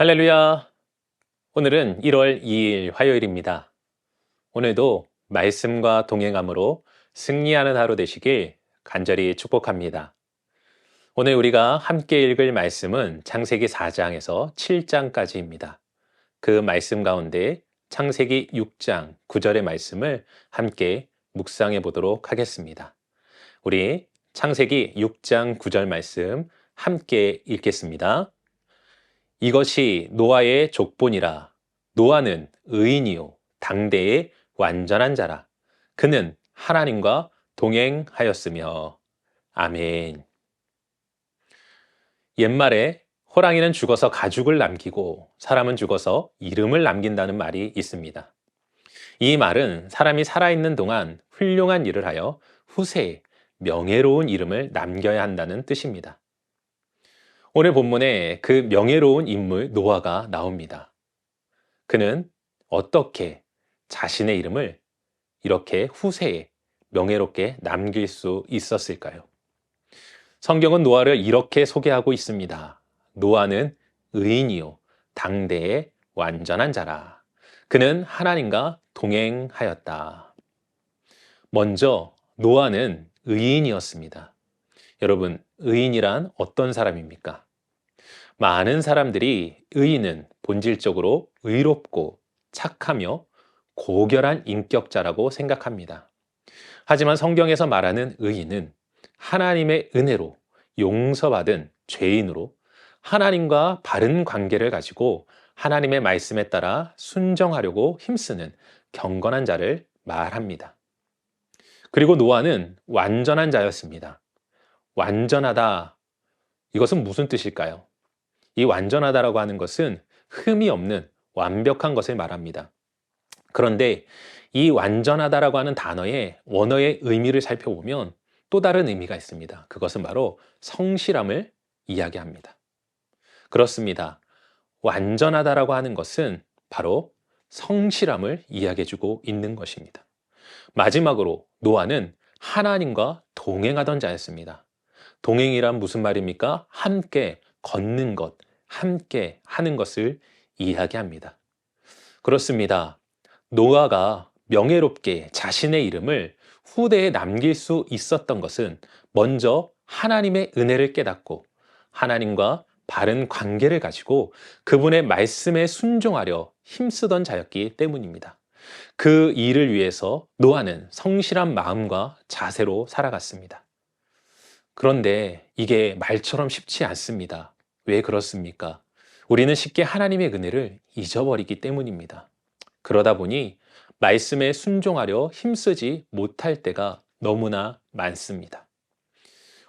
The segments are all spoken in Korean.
할렐루야. 오늘은 1월 2일 화요일입니다. 오늘도 말씀과 동행함으로 승리하는 하루 되시길 간절히 축복합니다. 오늘 우리가 함께 읽을 말씀은 창세기 4장에서 7장까지입니다. 그 말씀 가운데 창세기 6장 9절의 말씀을 함께 묵상해 보도록 하겠습니다. 우리 창세기 6장 9절 말씀 함께 읽겠습니다. 이것이 노아의 족본이라. 노아는 의인이요. 당대의 완전한 자라. 그는 하나님과 동행하였으며. 아멘. 옛말에 호랑이는 죽어서 가죽을 남기고 사람은 죽어서 이름을 남긴다는 말이 있습니다. 이 말은 사람이 살아있는 동안 훌륭한 일을 하여 후세에 명예로운 이름을 남겨야 한다는 뜻입니다. 오늘 본문에 그 명예로운 인물 노아가 나옵니다. 그는 어떻게 자신의 이름을 이렇게 후세에 명예롭게 남길 수 있었을까요? 성경은 노아를 이렇게 소개하고 있습니다. 노아는 의인이요. 당대의 완전한 자라. 그는 하나님과 동행하였다. 먼저 노아는 의인이었습니다. 여러분, 의인이란 어떤 사람입니까? 많은 사람들이 의인은 본질적으로 의롭고 착하며 고결한 인격자라고 생각합니다. 하지만 성경에서 말하는 의인은 하나님의 은혜로 용서받은 죄인으로 하나님과 바른 관계를 가지고 하나님의 말씀에 따라 순정하려고 힘쓰는 경건한 자를 말합니다. 그리고 노아는 완전한 자였습니다. 완전하다. 이것은 무슨 뜻일까요? 이 완전하다라고 하는 것은 흠이 없는 완벽한 것을 말합니다. 그런데 이 완전하다라고 하는 단어의 원어의 의미를 살펴보면 또 다른 의미가 있습니다. 그것은 바로 성실함을 이야기합니다. 그렇습니다. 완전하다라고 하는 것은 바로 성실함을 이야기해주고 있는 것입니다. 마지막으로 노아는 하나님과 동행하던 자였습니다. 동행이란 무슨 말입니까? 함께 걷는 것, 함께 하는 것을 이야기합니다. 그렇습니다. 노아가 명예롭게 자신의 이름을 후대에 남길 수 있었던 것은 먼저 하나님의 은혜를 깨닫고 하나님과 바른 관계를 가지고 그분의 말씀에 순종하려 힘쓰던 자였기 때문입니다. 그 일을 위해서 노아는 성실한 마음과 자세로 살아갔습니다. 그런데 이게 말처럼 쉽지 않습니다. 왜 그렇습니까? 우리는 쉽게 하나님의 은혜를 잊어버리기 때문입니다. 그러다 보니 말씀에 순종하려 힘쓰지 못할 때가 너무나 많습니다.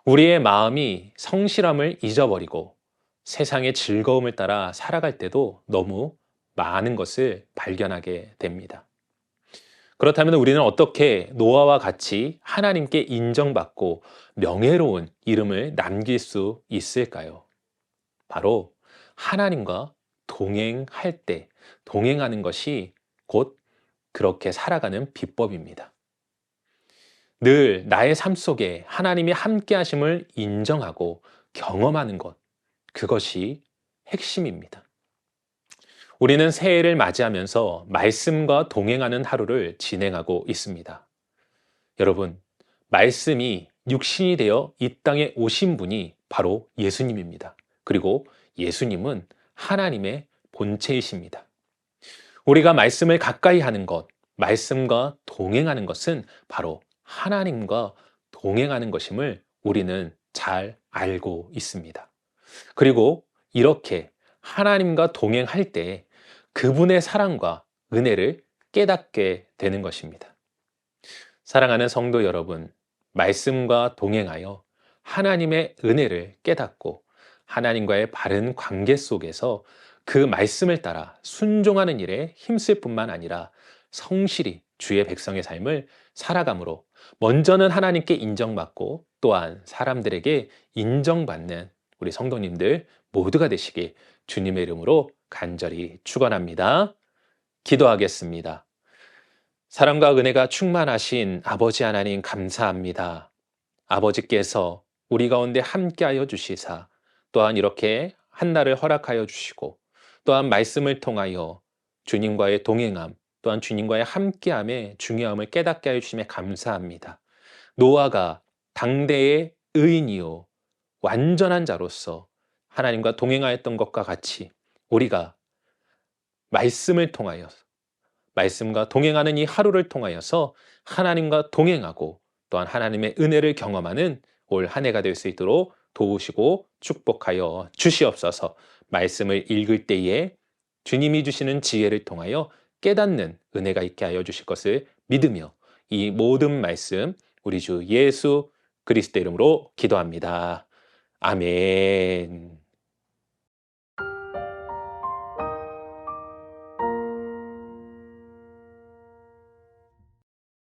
우리의 마음이 성실함을 잊어버리고 세상의 즐거움을 따라 살아갈 때도 너무 많은 것을 발견하게 됩니다. 그렇다면 우리는 어떻게 노아와 같이 하나님께 인정받고 명예로운 이름을 남길 수 있을까요? 바로 하나님과 동행할 때 동행하는 것이 곧 그렇게 살아가는 비법입니다. 늘 나의 삶 속에 하나님이 함께 하심을 인정하고 경험하는 것, 그것이 핵심입니다. 우리는 새해를 맞이하면서 말씀과 동행하는 하루를 진행하고 있습니다. 여러분, 말씀이 육신이 되어 이 땅에 오신 분이 바로 예수님입니다. 그리고 예수님은 하나님의 본체이십니다. 우리가 말씀을 가까이 하는 것, 말씀과 동행하는 것은 바로 하나님과 동행하는 것임을 우리는 잘 알고 있습니다. 그리고 이렇게 하나님과 동행할 때 그분의 사랑과 은혜를 깨닫게 되는 것입니다. 사랑하는 성도 여러분, 말씀과 동행하여 하나님의 은혜를 깨닫고 하나님과의 바른 관계 속에서 그 말씀을 따라 순종하는 일에 힘쓸 뿐만 아니라 성실히 주의 백성의 삶을 살아감으로 먼저는 하나님께 인정받고 또한 사람들에게 인정받는 우리 성도님들 모두가 되시길 주님의 이름으로 간절히 축원합니다. 기도하겠습니다. 사랑과 은혜가 충만하신 아버지 하나님 감사합니다. 아버지께서 우리 가운데 함께하여 주시사 또한 이렇게 한 날을 허락하여 주시고 또한 말씀을 통하여 주님과의 동행함, 또한 주님과의 함께함의 중요함을 깨닫게 하여 주심에 감사합니다. 노아가 당대의 의인이요 완전한 자로서 하나님과 동행하였던 것과 같이 우리가 말씀을 통하여 말씀과 동행하는 이 하루를 통하여서 하나님과 동행하고 또한 하나님의 은혜를 경험하는 올 한 해가 될 수 있도록 도우시고 축복하여 주시옵소서. 말씀을 읽을 때에 주님이 주시는 지혜를 통하여 깨닫는 은혜가 있게 하여 주실 것을 믿으며 이 모든 말씀 우리 주 예수 그리스도 이름으로 기도합니다. 아멘.